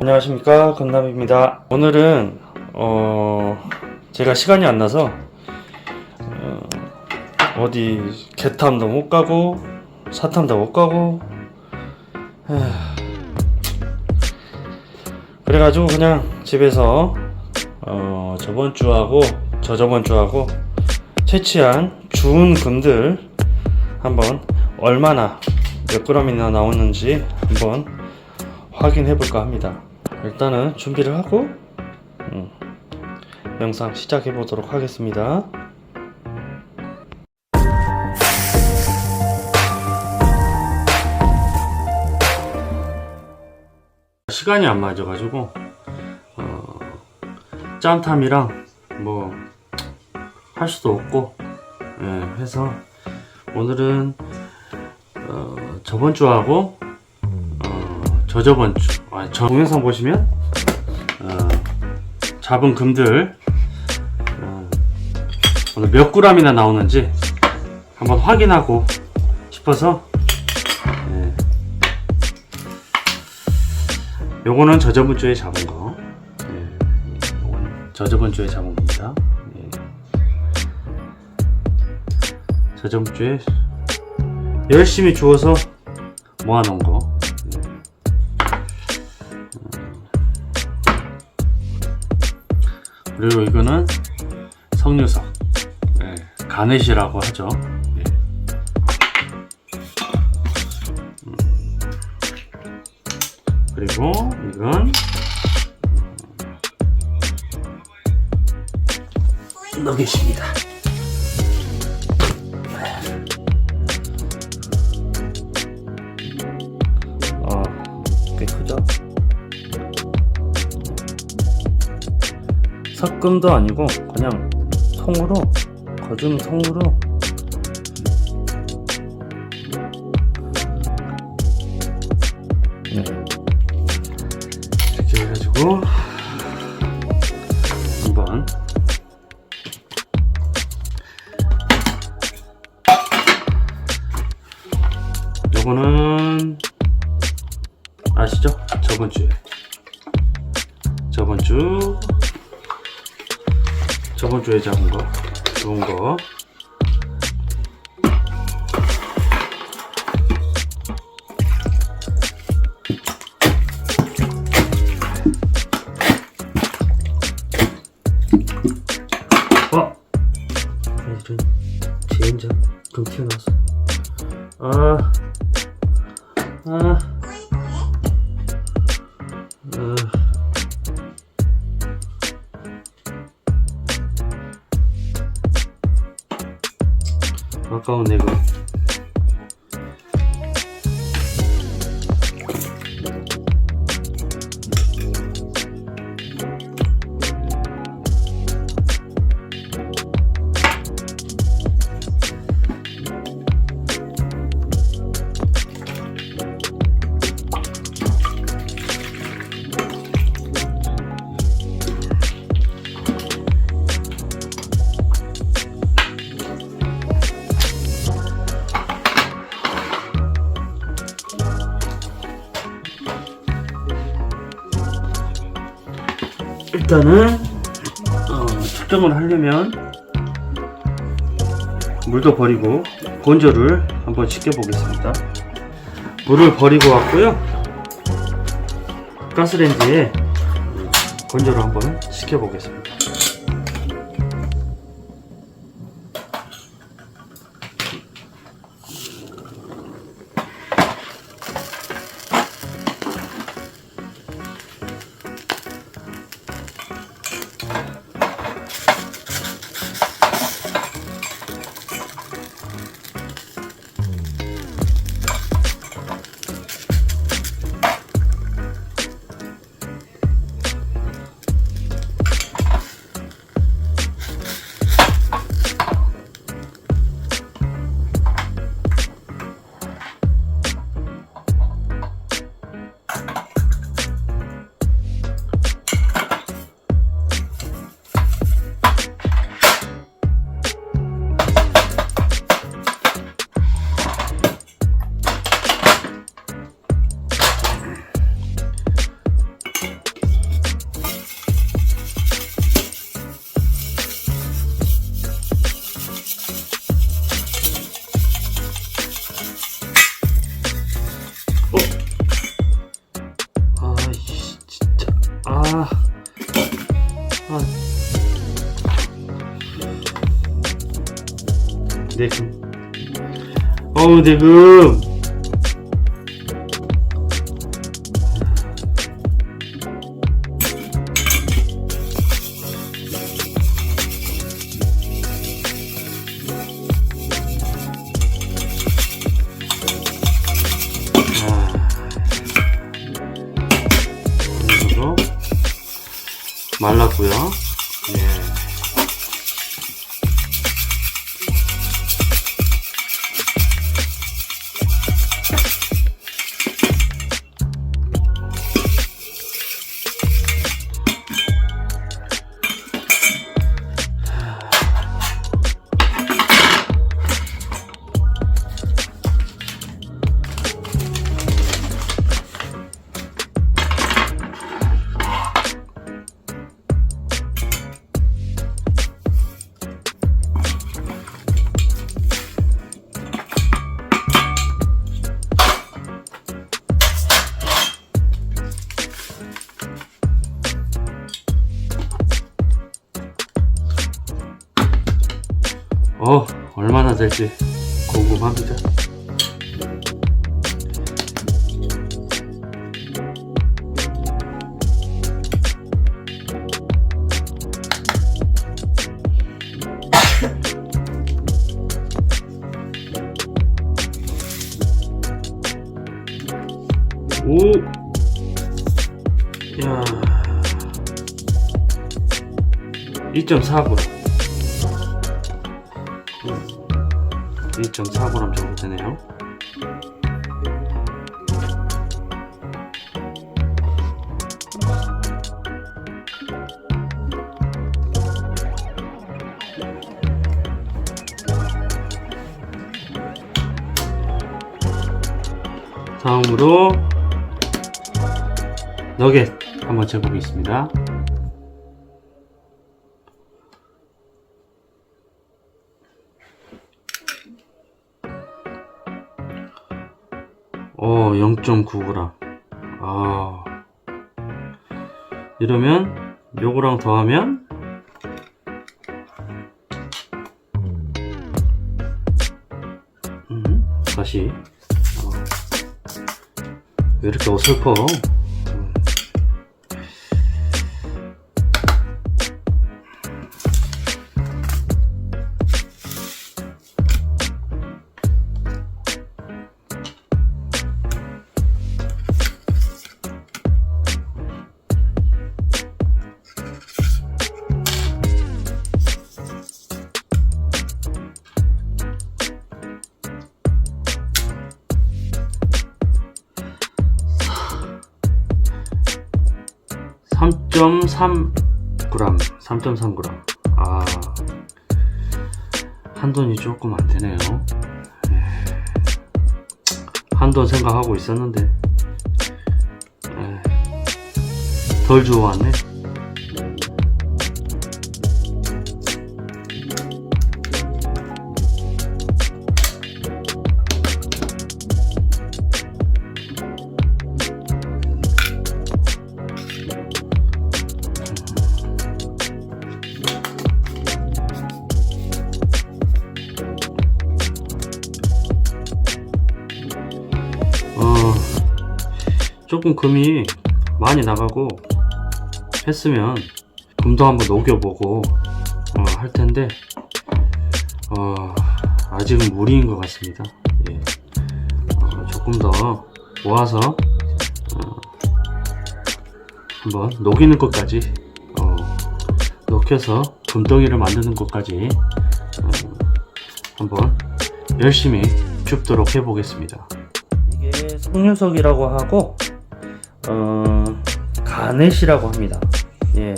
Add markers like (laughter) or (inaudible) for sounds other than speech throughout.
안녕하십니까 건남입니다 오늘은 어 제가 시간이 안 나서 어, 어디 개탐도 못 가고 사탐도 못 가고. 그래가지고 그냥 집에서 어 저번 주하고 저저번 주하고 채취한 주운 금들 한번 얼마나 몇 그램이나 나오는지 한번 확인해 볼까 합니다. 일단은 준비를 하고 음, 영상 시작해 보도록 하겠습니다. 시간이 안 맞아가지고 어, 짬탐이랑 뭐 할 수도 없고 예, 해서 오늘은 어, 저번 주하고 어, 저저번 주, 아, 저 동영상 보시면 어, 잡은 금들 어, 오늘 몇 그램이나 나오는지 한번 확인하고 싶어서 예. 요거는 저저번 주에 잡은 거 예. 요거는 저저번 주에 잡은 겁니다 예. 저저번 주에 열심히 주워서 모아놓은 거. 그리고 이거는 석류석, 네, 가넷이라고 하죠. 네. 음. 그리고 이건 너겟입니다. 삭금도 아니고 그냥 통으로 거즘 통으로 네. 이렇게 해가지고 아. 아까운 내가 일단은 어, 측정을 하려면 물도 버리고 건조를 한번 시켜 보겠습니다. 물을 버리고 왔고요. 가스레인지에 건조를 한번 시켜 보겠습니다. 아. 내금. 어우, 내금. 말랐고요. 예. 될지 궁금합니다. 오, 야, 2.4g. 2.4g 정도 되네요. 다음으로 너겟 한번 재보겠습니다. 어, 0.9g. 아. 이러면 요거랑 더하면 음, 다시 어. 왜 이렇게 어설퍼? (3.3g) 3.3g 아 한 돈이 조금 안 되네요. 한 돈 생각하고 있었는데 덜 주워왔네 조금 금이 많이 나가고 했으면 금도 한번 녹여보고 어, 할 텐데 어, 아직은 무리인 것 같습니다. 예. 어, 조금 더 모아서 어, 한번 녹이는 것까지 어, 녹여서 금덩이를 만드는 것까지 어, 한번 열심히 줍도록 해보겠습니다. 이게 속녀석이라고 하고 어, 가넷이라고 합니다. 예.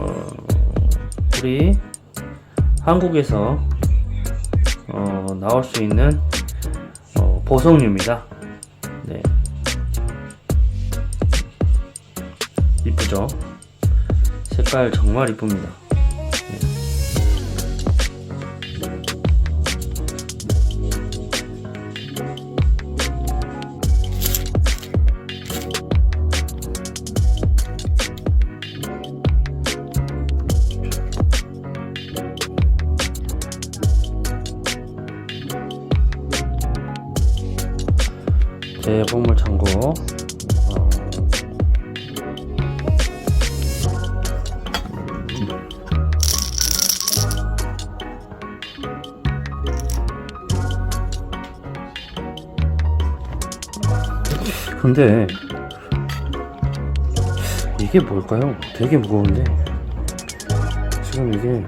어, 우리 한국에서 어, 나올 수 있는 어, 보석류입니다. 네. 이쁘죠? 색깔 정말 이쁩니다. 근데 이게 뭘까요? 되게 무거운데 지금 이게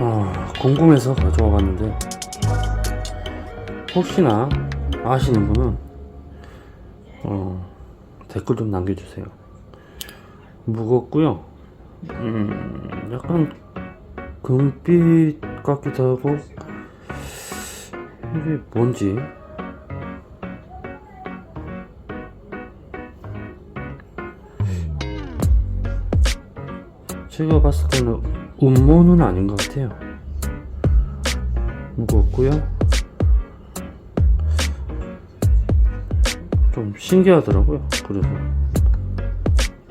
아 궁금해서 가져와 봤는데 혹시나 아시는 분은 어, 댓글 좀 남겨주세요. 무겁고요. 음, 약간 금빛 같기도 하고 이게 뭔지 제가 봤을 때는 음모는 아닌 것 같아요. 무겁고요. 좀 신기하더라고요. 그래서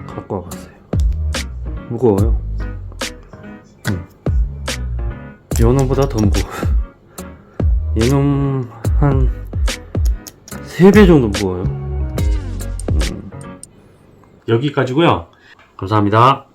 갖고 와봤어요. 무거워요. 음. 연어보다 더 무거워. (laughs) 얘는 한 3배 정도 무거워요. 음. 여기까지고요. 감사합니다.